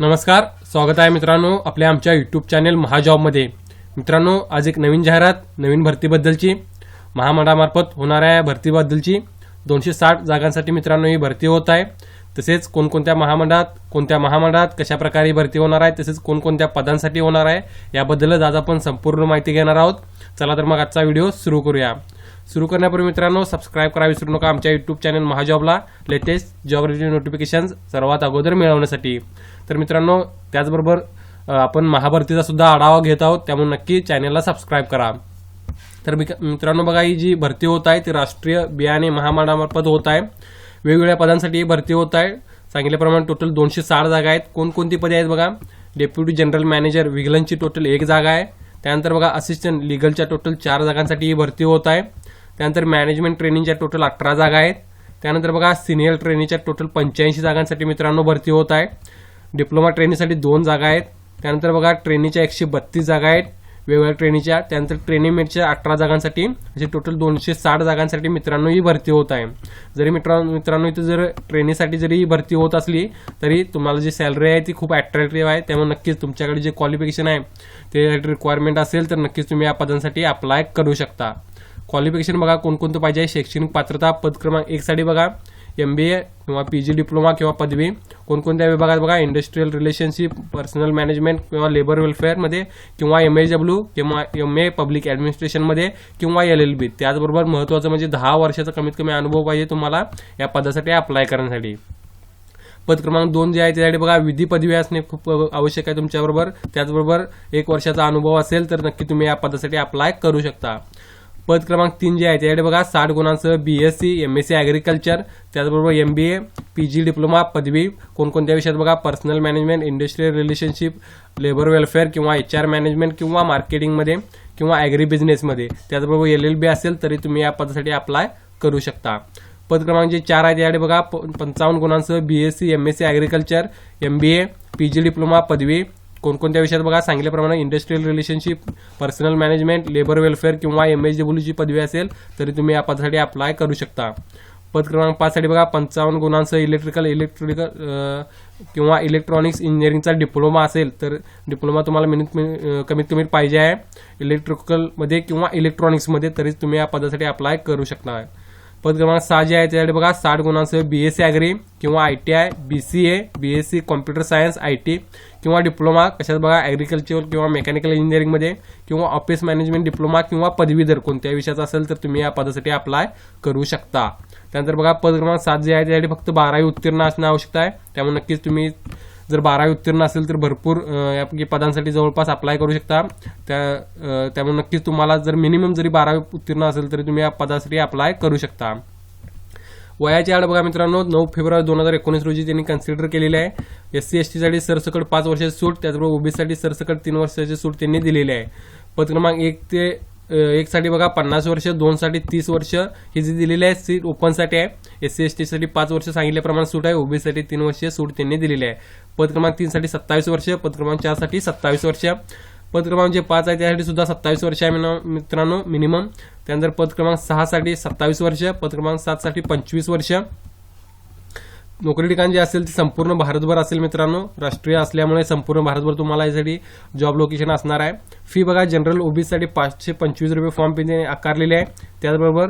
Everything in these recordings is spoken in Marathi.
नमस्कार स्वागत आहे मित्रांनो आपल्या आमच्या यूट्यूब चॅनेल महाजॉबमध्ये. मित्रांनो आज एक नवीन जाहिरात नवीन भरतीबद्दलची. महामंडळामार्फत होणाऱ्या भरतीबद्दलची. दोनशे साठ जागांसाठी मित्रांनो ही भरती होत आहे. तसेच कोणकोणत्या महामंडळात कोणत्या महामंडळात कशाप्रकारे ही भरती होणार आहे तसेच कोणकोणत्या पदांसाठी होणार आहे याबद्दलच आज आपण संपूर्ण माहिती घेणार आहोत. चला तर मग आजचा व्हिडिओ सुरू करूया. सुरू करण्यापूर्वी मित्रांनो सबस्क्राईब करा विसरू नका आमच्या युट्यूब चॅनल महाजॉबला. लेटेस्ट जॉब रिलेटेड नोटिफिकेशन सर्वात अगोदर मिळवण्यासाठी. तर मित्रांनो त्याचबरोबर आपण महाभरतीचा सुद्धा आढावा घेत आहोत. त्यामुळे नक्की चॅनलला सबस्क्राईब करा. तर मित्रांनो बघा ही जी भरती होत आहे ती राष्ट्रीय बियाणे महामंडळामार्फत होत आहे. वेगवेगळ्या पदांसाठी ही भरती होत आहे. सांगितल्याप्रमाणे टोटल दोनशे साठ जागा आहेत. कोणकोणती पदे आहेत बघा? डेप्युटी जनरल मॅनेजर विगलनची टोटल एक जागा आहे. त्यानंतर बघा असिस्टंट लिगलच्या टोटल चार जागांसाठी ही भरती होत आहे. त्यानंतर मॅनेजमेंट ट्रेनिंगच्या टोटल अठरा जागा आहेत. त्यानंतर बघा सिनियर ट्रेनिंगच्या टोटल पंच्याऐंशी जागांसाठी मित्रांनो भरती होत आहे. डिप्लोमा ट्रेनिंगसाठी दोन जागा आहेत. त्यानंतर बघा ट्रेनिंगच्या एकशे बत्तीस जागा आहेत. वेगवेगळ्या ट्रेनिंगच्या त्यानंतर ट्रेनिंग मेटच्या अठरा जागांसाठी असे टोटल दोनशे साठ जागांसाठी मित्रांनो ही भरती होत आहे. जरी मित्रांनो मित्रांनो इथं जर ट्रेनिंगसाठी जरी ही भरती होत असली तरी तुम्हाला जी सॅलरी आहे ती खूप अट्रॅक्टिव्ह आहे. त्यामुळे नक्कीच तुमच्याकडे जे क्वालिफिकेशन आहे ते रिक्वायरमेंट असेल तर नक्कीच तुम्ही या पदांसाठी अप्लाय करू शकता. क्वालिफिकेशन बघा कोणकोणतं पाहिजे? शैक्षणिक पात्रता पद क्रमांक एक साठी बघा. एम बी ए किंवा पी जी डिप्लोमा किंवा पदवी. कोणकोणत्या विभागात बघा? इंडस्ट्रीयल रिलेशनशिप पर्सनल मॅनेजमेंट किंवा लेबर वेलफेअरमध्ये किंवा एम एच डब्ल्यू किंवा एम ए पब्लिक ॲडमिनिस्ट्रेशनमध्ये किंवा एल एल बी त्याचबरोबर महत्त्वाचं म्हणजे दहा वर्षाचा कमीत कमी अनुभव पाहिजे तुम्हाला या पदासाठी अप्लाय करण्यासाठी. पद क्रमांक दोन जे आहे त्यासाठी बघा विधी पदवी असणे खूप आवश्यक आहे तुमच्याबरोबर. त्याचबरोबर एक वर्षाचा अनुभव असेल तर नक्की तुम्ही या पदासाठी अप्लाय करू शकता. पद क्रमांक तीन जे आहे त्याकडे बघा साठ गुणांसह B S C M S C agriculture त्याचबरोबर M B A P G diploma पदवी कोणकोणत्या विषयात बघा personal management industrial relationship labour welfare किंवा एच आर मॅनेजमेंट किंवा मार्केटिंगमध्ये किंवा ॲग्री बिझनेसमध्ये त्याचबरोबर एल एल बी असेल तरी तुम्ही या पदासाठी अप्लाय करू शकता. पद क्रमांक जे चार आहे त्याकडे बघा प- पंचावन्न गुणांसह B S C M S C agriculture M B A P G diploma पदवी कोणकोणत्या विषयात बघा? सांगितल्याप्रमाणे industrial relationship personal management labour welfare किंवा एम एच डब्ल्यूची पदवी असेल तरी तुम्ही या पदासाठी अप्लाय करू शकता. पद क्रमांक पाचसाठी बघा पंचावन्न गुणांसह इलेक्ट्रिकल इलेक्ट्रिकल किंवा इलेक्ट्रॉनिक्स इंजिनिअरिंगचा डिप्लोमा असेल तर डिप्लोमा तुम्हाला मिनिट कमीत कमी पाहिजे आहे. इलेक्ट्रिकलमध्ये किंवा इलेक्ट्रॉनिक्समध्ये तरी तुम्ही या पदासाठी अप्लाय करू शकता. पद क्रमांक सहा जे आहे त्यासाठी बघा साठ गुणांसह बी एस सी ॲग्री किंवा I T I B C A B S C computer science I T किंवा डिप्लोमा कशात बघा ॲग्रिकल्चर किंवा मेकॅनिकल इंजिनिअरिंगमध्ये किंवा ऑफिस मॅनेजमेंट डिप्लोमा किंवा पदवीधर कोणत्या विषयाचा असेल तर तुम्ही या पदासाठी अप्लाय करू शकता. त्यानंतर बघा पद क्रमांक सात जे आहे त्यासाठी फक्त बारावी उत्तीर्ण असणं आवश्यकता आहे. त्यामुळे नक्कीच तुम्ही जर बारावी उत्तीर्ण असेल तर भरपूर या म्हणजे पदांसाठी जवळपास अप्लाय करू शकता. त्या त्यामुळे नक्कीच तुम्हाला जर मिनिमम जरी बारावी उत्तीर्ण असेल तरी तुम्ही या पदासाठी अप्लाय करू शकता. वयाची आड बघा मित्रांनो नऊ फेब्रुवारी दोन हजार एकोणीस रोजी त्यांनी कन्सिडर केलेली आहे. एस सी एस टीसाठी सरसकट पाच वर्षाची सूट त्याचबरोबर ओबीसीसाठी सरसकट तीन वर्षाची सूट त्यांनी दिलेली आहे. पद क्रमांक एक ते एकसाठी बघा पन्नास वर्ष दोनसाठी तीस वर्ष ही जी दिलेली आहे सीट ओपनसाठी आहे. एस सी एस टीसाठी पाच वर्ष सांगितल्याप्रमाणे सूट आहे. ओबीसीसाठी तीन वर्ष सूट त्यांनी दिलेली आहे. पद क्रमांक सत्तावीस वर्ष पद क्रमांक सत्तावीस वर्ष. पद क्रमांक जे पाच आहे त्यासाठी सुद्धा सत्तावीस वर्ष आहे मित्रांनो मिनिमम. त्यानंतर पद क्रमांक सहासाठी सत्तावीस वर्ष पद क्रमांक पंचवीस वर्ष. नोकरी ठिकाण जे असेल ते संपूर्ण भारतभर असेल मित्रांनो. राष्ट्रीय असल्यामुळे संपूर्ण भारतभर तुम्हाला यासाठी जॉब लोकेशन असणार आहे. फी बघा जनरल ओबीसीसाठी पाचशे पंचवीस रुपये फॉर्म फी त्यांनी आकारलेली आहे. त्याचबरोबर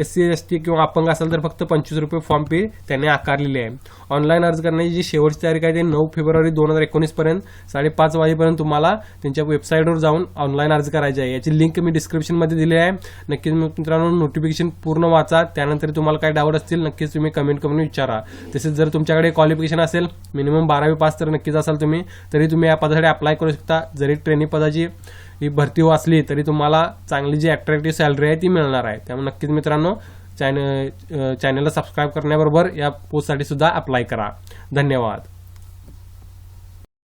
एस सी एस टी किंवा अपंग असेल तर फक्त पंचवीस रुपये फॉर्म फी त्यांनी आकारलेली आहे. ऑनलाईन अर्ज करण्याची जी शेवटची तारीख आहे ती नऊ फेब्रुवारी दोन हजार एकोणीसपर्यंत साडेपाच वाजेपर्यंत तुम्हाला त्यांच्या वेबसाईटवर जाऊन ऑनलाईन अर्ज करायचा आहे. याची लिंक मी डिस्क्रिप्शनमध्ये दिली आहे. नक्कीच मित्रांनो नोटिफिकेशन पूर्ण वाचा त्यानंतर तुम्हाला काय डाऊट असतील नक्कीच तुम्ही कमेंट करून विचारा. तसेच जर तुमच्याकडे क्वालिफिकेशन असेल मिनिमम बारावी पास तर नक्कीच असाल तुम्ही तरी तुम्ही या पदासाठी अप्लाय करू शकता. जरी ट्रेनिंग पदाची ही भरती वाचली तरी तुम्हाला चांगली जी अट्रॅक्टिव्ह सॅलरी आहे ती मिळणार आहे. त्यामुळे नक्कीच मित्रांनो चॅनल चॅनलला सबस्क्राईब करण्याबरोबर या पोस्टसाठी सुद्धा अप्लाय करा. धन्यवाद.